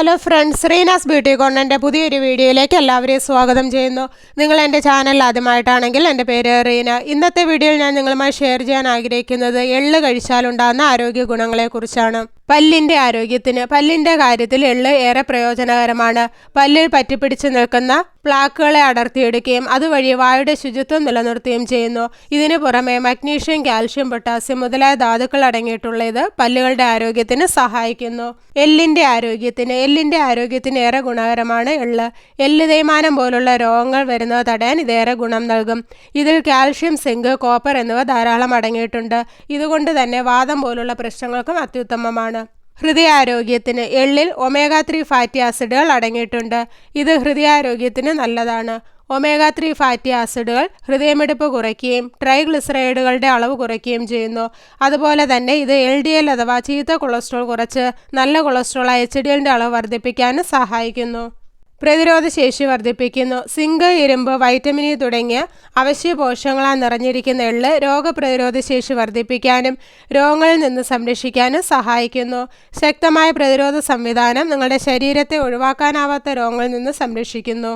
Hello friends Reena's beauty കോണ്ടന്റെ പുതിയൊരു വീഡിയോയിലേക്ക് എല്ലാവരെയും സ്വാഗതം ചെയ്യുന്നു. നിങ്ങൾ എന്റെ ചാനൽ ആദ്യമായിട്ടാണെങ്കിൽ എന്റെ പേര് റീന ഇന്നത്തെ വീഡിയോയിൽ ഞാൻ നിങ്ങളുമായി ഷെയർ ചെയ്യാൻ ആഗ്രഹിക്കുന്നത് എള്ള് കഴിച്ചാലുണ്ടാകുന്ന ആരോഗ്യ ഗുണങ്ങളെക്കുറിച്ചാണ് പല്ലിന്റെ ആരോഗ്യത്തിന് പല്ലിന്റെ കാര്യത്തിൽ എള്ള് ഏറെ പ്രയോജനകരമാണ്. പല്ലിൽ പറ്റിപ്പിടിച്ച് നിൽക്കുന്ന പ്ലാക്കുകളെ അടർത്തിയെടുക്കുകയും അതുവഴി വായുടെ ശുചിത്വം നിലനിർത്തുകയും ചെയ്യുന്നു. ഇതിനു പുറമെ മഗ്നീഷ്യം കാൽഷ്യം പൊട്ടാസ്യം മുതലായ ധാതുക്കൾ അടങ്ങിയിട്ടുള്ള ഇത് പല്ലുകളുടെ ആരോഗ്യത്തിന് സഹായിക്കുന്നു. എല്ലിന്റെ ആരോഗ്യത്തിന് എല്ലിന്റെ ആരോഗ്യത്തിന് ഏറെ ഗുണകരമാണ് എള്ള്. എല്ല് തേയ്മാനം പോലുള്ള രോഗങ്ങൾ വരുന്നത് തടയാൻ ഇതേറെ ഗുണം നൽകും. ഇതിൽ കാൽഷ്യം സിങ്ക് കോപ്പർ എന്നിവ ധാരാളം അടങ്ങിയിട്ടുണ്ട്. ഇതുകൊണ്ട് തന്നെ വാദം പോലുള്ള പ്രശ്നങ്ങൾക്കും അത്യുത്തമമാണ്. ഹൃദയാരോഗ്യത്തിന് എള്ളിൽ ഒമേഗ ത്രീ ഫാറ്റി ആസിഡുകൾ അടങ്ങിയിട്ടുണ്ട്. ഇത് ഹൃദയാരോഗ്യത്തിന് നല്ലതാണ്. ഒമേഗ ത്രീ ഫാറ്റി ആസിഡുകൾ ഹൃദയമിടിപ്പ് കുറയ്ക്കുകയും ട്രൈഗ്ലിസറൈഡുകളുടെ അളവ് കുറയ്ക്കുകയും ചെയ്യുന്നു. അതുപോലെ തന്നെ ഇത് എൽ ഡി എൽ അഥവാ ചീത്ത കൊളസ്ട്രോൾ കുറച്ച് നല്ല കൊളസ്ട്രോൾ എച്ച് ഡി എല്ലിന്റെ അളവ് വർദ്ധിപ്പിക്കാനും സഹായിക്കുന്നു. പ്രതിരോധ ശേഷി വർദ്ധിപ്പിക്കുന്നു. സിങ്ക് ഇരുമ്പ് വൈറ്റമിൻ ഇ തുടങ്ങിയ അവശ്യ പോഷകങ്ങളാൽ നിറഞ്ഞിരിക്കുന്ന എള്ള് രോഗപ്രതിരോധ ശേഷി വർദ്ധിപ്പിക്കാനും രോഗങ്ങളിൽ നിന്ന് സംരക്ഷിക്കാനും സഹായിക്കുന്നു. ശക്തമായ പ്രതിരോധ സംവിധാനം നിങ്ങളുടെ ശരീരത്തെ ഒഴിവാക്കാനാവാത്ത രോഗങ്ങളിൽ നിന്ന് സംരക്ഷിക്കുന്നു.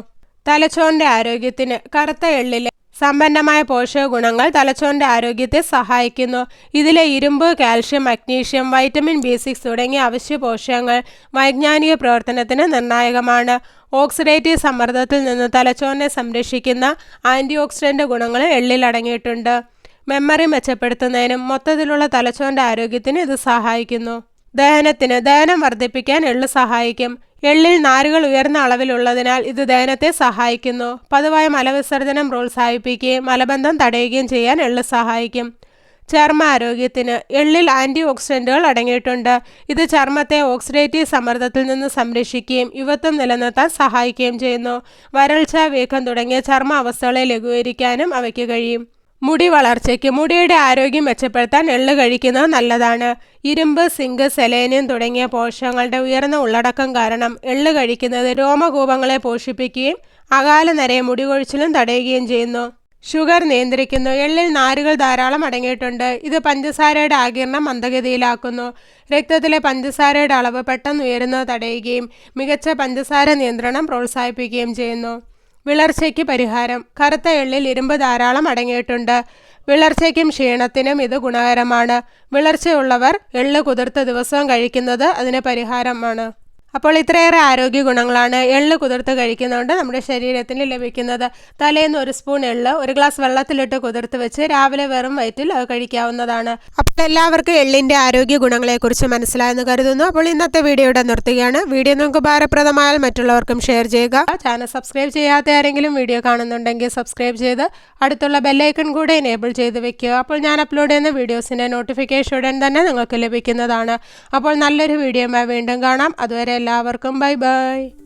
തലച്ചോറിന്റെ ആരോഗ്യത്തിന് കറുത്ത എള്ളിലെ സമ്പന്നമായ പോഷക ഗുണങ്ങൾ തലച്ചോറിന്റെ ആരോഗ്യത്തെ സഹായിക്കുന്നു. ഇതിലെ ഇരുമ്പ് calcium magnesium vitamin B six തുടങ്ങിയ അവശ്യ പോഷകങ്ങൾ വൈജ്ഞാനിക പ്രവർത്തനത്തിന് നിർണായകമാണ്. ഓക്സിഡേറ്റീവ് സമ്മർദ്ദത്തിൽ നിന്ന് തലച്ചോറിനെ സംരക്ഷിക്കുന്ന ആന്റി ഓക്സിഡന്റ് ഗുണങ്ങൾ എള്ളിൽ അടങ്ങിയിട്ടുണ്ട്. മെമ്മറി മെച്ചപ്പെടുത്തുന്നതിനും മൊത്തത്തിലുള്ള തലച്ചോറിന്റെ ആരോഗ്യത്തിന് ഇത് സഹായിക്കുന്നു. ദഹനത്തിന് ദഹനം വർദ്ധിപ്പിക്കാൻ എള്ള് സഹായിക്കും. എള്ളിൽ നാരുകൾ ഉയർന്ന അളവിലുള്ളതിനാൽ ഇത് ദഹനത്തെ സഹായിക്കുന്നു. പതിവായ മലവിസർജനം പ്രോത്സാഹിപ്പിക്കുകയും മലബന്ധം തടയുകയും ചെയ്യാൻ എള്ള് സഹായിക്കും. ചർമ്മ ആരോഗ്യത്തിന് എള്ളിൽ ആന്റി ഓക്സിഡന്റുകൾ അടങ്ങിയിട്ടുണ്ട്. ഇത് ചർമ്മത്തെ ഓക്സിഡേറ്റീവ് സമ്മർദ്ദത്തിൽ നിന്ന് സംരക്ഷിക്കുകയും യുവത്വം നിലനിർത്താൻ സഹായിക്കുകയും ചെയ്യുന്നു. വരൾച്ച വീക്കം തുടങ്ങിയ ചർമ്മ അവസ്ഥകളെ ലഘൂകരിക്കാനും അവയ്ക്ക് കഴിയും. മുടി വളർച്ചയ്ക്ക് മുടിയുടെ ആരോഗ്യം മെച്ചപ്പെടുത്താൻ എള്ള് കഴിക്കുന്നത് നല്ലതാണ്. ഇരുമ്പ് സിങ്ക് സെലേനിയം തുടങ്ങിയ പോഷകങ്ങളുടെ ഉയർന്ന ഉള്ളടക്കം കാരണം എള്ള് കഴിക്കുന്നത് രോമകൂപങ്ങളെ പോഷിപ്പിക്കുകയും അകാല നരയെ മുടി കൊഴിച്ചിലും തടയുകയും ചെയ്യുന്നു. ഷുഗർ നിയന്ത്രിക്കുന്നു. എള്ളിൽ നാരുകൾ ധാരാളം അടങ്ങിയിട്ടുണ്ട്. ഇത് പഞ്ചസാരയുടെ ആകിരണം മന്ദഗതിയിലാക്കുന്നു. രക്തത്തിലെ പഞ്ചസാരയുടെ അളവ് പെട്ടെന്ന് ഉയരുന്നത് തടയുകയും മികച്ച പഞ്ചസാര നിയന്ത്രണം പ്രോത്സാഹിപ്പിക്കുകയും ചെയ്യുന്നു. വിളർച്ചയ്ക്ക് പരിഹാരം. കറുത്ത എള്ളിൽ ഇരുമ്പ് ധാരാളം അടങ്ങിയിട്ടുണ്ട്. വിളർച്ചയ്ക്കും ക്ഷീണത്തിനും ഇത് ഗുണകരമാണ്. വിളർച്ചയുള്ളവർ എള്ള് കുതിർത്ത് ദിവസവും കഴിക്കുന്നത് അതിന് പരിഹാരമാണ്. അപ്പോൾ ഇത്രയേറെ ആരോഗ്യ ഗുണങ്ങളാണ് എള്ള് കുതിർത്ത് കഴിക്കുന്നതുകൊണ്ട് നമ്മുടെ ശരീരത്തിന് ലഭിക്കുന്നത്. തലേന്ന് ഒരു സ്പൂൺ എള്ള് ഒരു ഗ്ലാസ് വെള്ളത്തിലിട്ട് കുതിർത്ത് വെച്ച് രാവിലെ വെറും വയറ്റിൽ അത് കഴിക്കാവുന്നതാണ്. അപ്പോൾ എല്ലാവർക്കും എള്ളിന്റെ ആരോഗ്യ ഗുണങ്ങളെക്കുറിച്ച് മനസ്സിലായെന്ന് കരുതുന്നു. അപ്പോൾ ഇന്നത്തെ വീഡിയോ ഇവിടെ നിർത്തുകയാണ്. വീഡിയോ നിങ്ങൾക്ക് ഉപകാരപ്രദമായാൽ മറ്റുള്ളവർക്കും ഷെയർ ചെയ്യുക. ചാനൽ സബ്സ്ക്രൈബ് ചെയ്യാത്ത ആരെങ്കിലും വീഡിയോ കാണുന്നുണ്ടെങ്കിൽ സബ്സ്ക്രൈബ് ചെയ്ത് അടുത്തുള്ള ബെല്ലൈക്കൺ കൂടെ എനേബിൾ ചെയ്ത് വെക്കുക. അപ്പോൾ ഞാൻ അപ്ലോഡ് ചെയ്യുന്ന വീഡിയോസിന്റെ നോട്ടിഫിക്കേഷൻ ഉടൻ തന്നെ നിങ്ങൾക്ക് ലഭിക്കുന്നതാണ്. അപ്പോൾ നല്ലൊരു വീഡിയോ വീണ്ടും കാണാം. അതുവരെ എല്ലാവർക്കും ബൈ ബൈ.